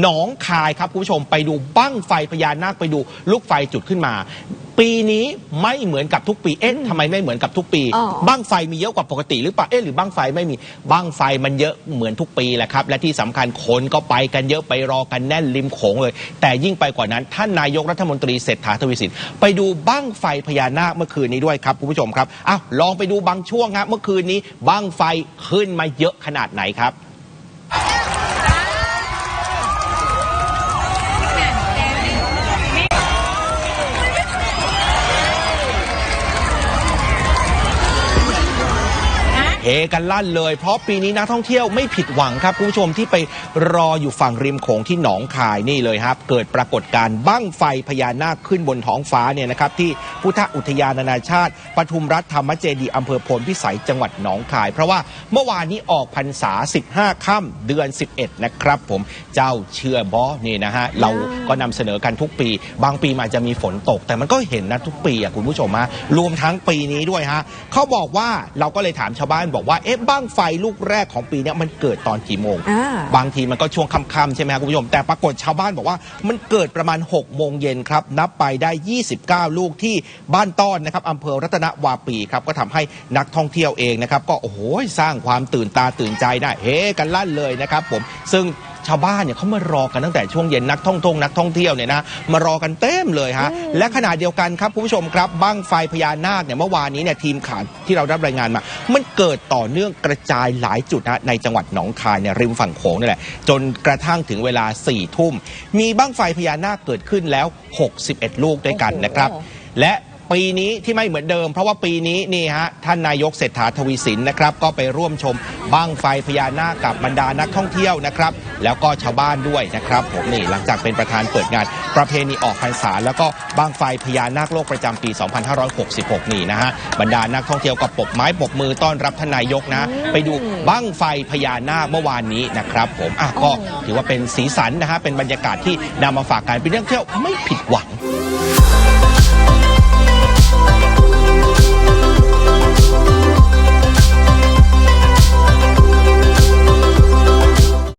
หนองคายครับคุณผู้ชมไปดูบั้งไฟพญานาคไปดูลูกไฟจุดขึ้นมา ปีนี้ไม่เหมือนกับทุกปีเอ๊ะทำไมไม่เหมือนกับทุกปีอ๋อ บั้งไฟมีเยอะกว่าปกติหรือเปล่าเอ๊ะหรือบั้งไฟไม่มีบั้งไฟมันเยอะเหมือนทุกปีแหละครับ และที่สำคัญคนก็ไปกันเยอะไปรอกันแน่นริมโขงเลย แต่ยิ่งไปกว่านั้น ท่านนายกรัฐมนตรีเศรษฐาทวีสินไปดูบั้งไฟพญานาคเมื่อคืนนี้ด้วยครับคุณผู้ชมครับอ้าวลองไปดูบางช่วงครับเมื่อคืนนี้บั้งไฟขึ้นมาเยอะขนาดไหนครับ เฮกันลั่นเลย เพราะปีนี้นักท่องเที่ยวไม่ผิดหวังครับคุณผู้ชมที่ไปรออยู่ฝั่งริมโขงที่หนองคายนี่เลยครับ เกิดปรากฏการณ์บั้งไฟพญานาคขึ้นบนท้องฟ้าเนี่ยนะครับที่พุทธอุทยานนานาชาติปทุมรัฐธรรมเจดีอำเภอพลพิสัยจังหวัดหนองคาย เพราะว่าเมื่อวานนี้ออกพรรษา 15 ค่ำเดือน 11 นะครับผมเจ้าเชื่อบอนี่นะฮะเราก็นำเสนอกันทุกปี บางปีมันอาจจะมีฝนตก แต่มันก็เห็นนะทุกปีอะคุณผู้ชมฮะรวมทั้งปีนี้ด้วยฮะเขาบอกว่าเราก็เลยถามชาวบ้านบอกว่าเอ๊ะบ้างไฟลูกแรกของปีเนี้ยมันเกิดตอนกี่โมงอ่าบางทีมันก็ช่วงค่ำๆใช่ไหมครับคุณผู้ชม แต่ปรากฏชาวบ้านบอกว่ามันเกิดประมาณ 6 โมงเย็นครับ นับไปได้ 29 ลูกที่บ้านต้อนนะครับอำเภอรัตนวาปีครับก็ทำให้นักท่องเที่ยวเองนะครับก็โอ้โหสร้างความตื่นตาตื่นใจได้เฮกันลั่นเลยนะครับผมซึ่ง ชาวบ้านเนี่ยเขามารอกันตั้งแต่ช่วงเย็นนักท่องทงนักท่องเที่ยวเนี่ยนะมารอกันเต็มเลยฮะและขณะเดียวกันครับคุณผู้ชมครับบ้างไฟพญานาคเนี่ยเมื่อวานนี้เนี่ยทีมข่าวที่เรารับรายงานมา มันเกิดต่อเนื่องกระจายหลายจุดนะในจังหวัดหนองคายเนี่ยริมฝั่งโขงนี่แหละจนกระทั่งถึงเวลา4ี่ทุ่มมีบ้างไฟพญานาคเกิดขึ้นแล้ว 61 ลูกด้วยกันนะครับโอ้โหและ ปีนี้ที่ไม่เหมือนเดิม เพราะว่าปีนี้นี่ฮะท่านนายกเศรษฐาทวีสินนะครับ ก็ไปร่วมชมบ้างไฟพญานาคกับบรรดานักท่องเที่ยวนะครับ แล้วก็ชาวบ้านด้วยนะครับ ผมนี่หลังจากเป็นประธานเปิดงาน ประเพณีออกพรรษาแล้วก็บ้างไฟพญานาคโลกประจำปี 2566 นี่นะฮะบรรดานักท่องเที่ยวก็ปรบไม้ปรบมือต้อนรับท่านนายกนะ ไปดูบ้างไฟพญานาคเมื่อวานนี้นะครับ ผมอะก็ถือว่าเป็นสีสันนะฮะเป็นบรรยากาศที่นำมาฝากกันเป็นเรื่องเที่ยวไม่ผิดหวัง